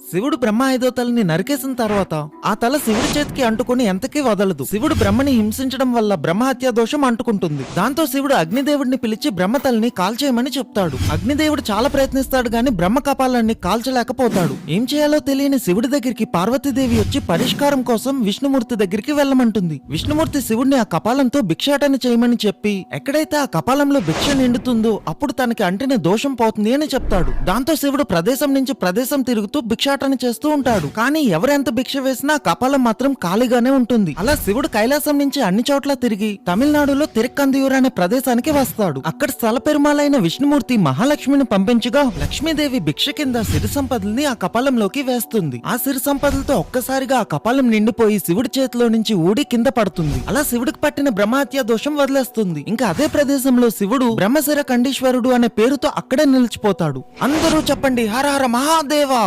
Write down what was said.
శివుడు బ్రహ్మ ఐదో తలని నరికేసిన తర్వాత ఆ తల శివుడి చేతికి అంటుకుని ఎంతకీ వదలదు. శివుడు బ్రహ్మని హింసించడం వల్ల బ్రహ్మహత్య దోషం అంటుకుంటుంది. దాంతో శివుడు అగ్నిదేవుడిని పిలిచి బ్రహ్మ తలని కాల్చేయమని చెప్తాడు. అగ్నిదేవుడు చాలా ప్రయత్నిస్తాడు గాని బ్రహ్మ కపాలాన్ని కాల్చలేకపోతాడు. ఏం చేయాలో తెలియని శివుడి దగ్గరికి పార్వతీదేవి వచ్చి పరిష్కారం కోసం విష్ణుమూర్తి దగ్గరికి వెళ్ళమంటుంది. విష్ణుమూర్తి శివుడిని ఆ కపాలంతో భిక్షాటన చేయమని చెప్పి ఎక్కడైతే ఆ కపాలంలో భిక్ష నిండుతుందో అప్పుడు తనకి అంటిన దోషం పోతుంది అని చెప్తాడు. దాంతో శివుడు ప్రదేశం నుంచి ప్రదేశం తిరుగుతూ భిక్ష భిక్షాటన చేస్తూ ఉంటాడు. కానీ ఎవరెంత భిక్ష వేసినా కపాలం మాత్రం ఖాళీగానే ఉంటుంది. అలా శివుడు కైలాసం నుంచి అన్ని చోట్ల తిరిగి తమిళనాడులో తిరుక్కందియూర్ అనే ప్రదేశానికి వస్తాడు. అక్కడ స్థల పెరుమాలైన విష్ణుమూర్తి మహాలక్ష్మిని పంపించగా లక్ష్మీదేవి భిక్ష కింద సిరి సంపదల్ని ఆ కపాలంలోకి వేస్తుంది. ఆ సిరి సంపదలతో ఒక్కసారిగా ఆ కపాలం నిండిపోయి శివుడి చేతిలో నుంచి ఊడి కింద పడుతుంది. అలా శివుడికి పట్టిన బ్రహ్మహత్య దోషం వదిలేస్తుంది. ఇంకా అదే ప్రదేశంలో శివుడు బ్రహ్మశిర కండీశ్వరుడు అనే పేరుతో అక్కడే నిలిచిపోతాడు. అందరూ చెప్పండి హర హర మహాదేవా!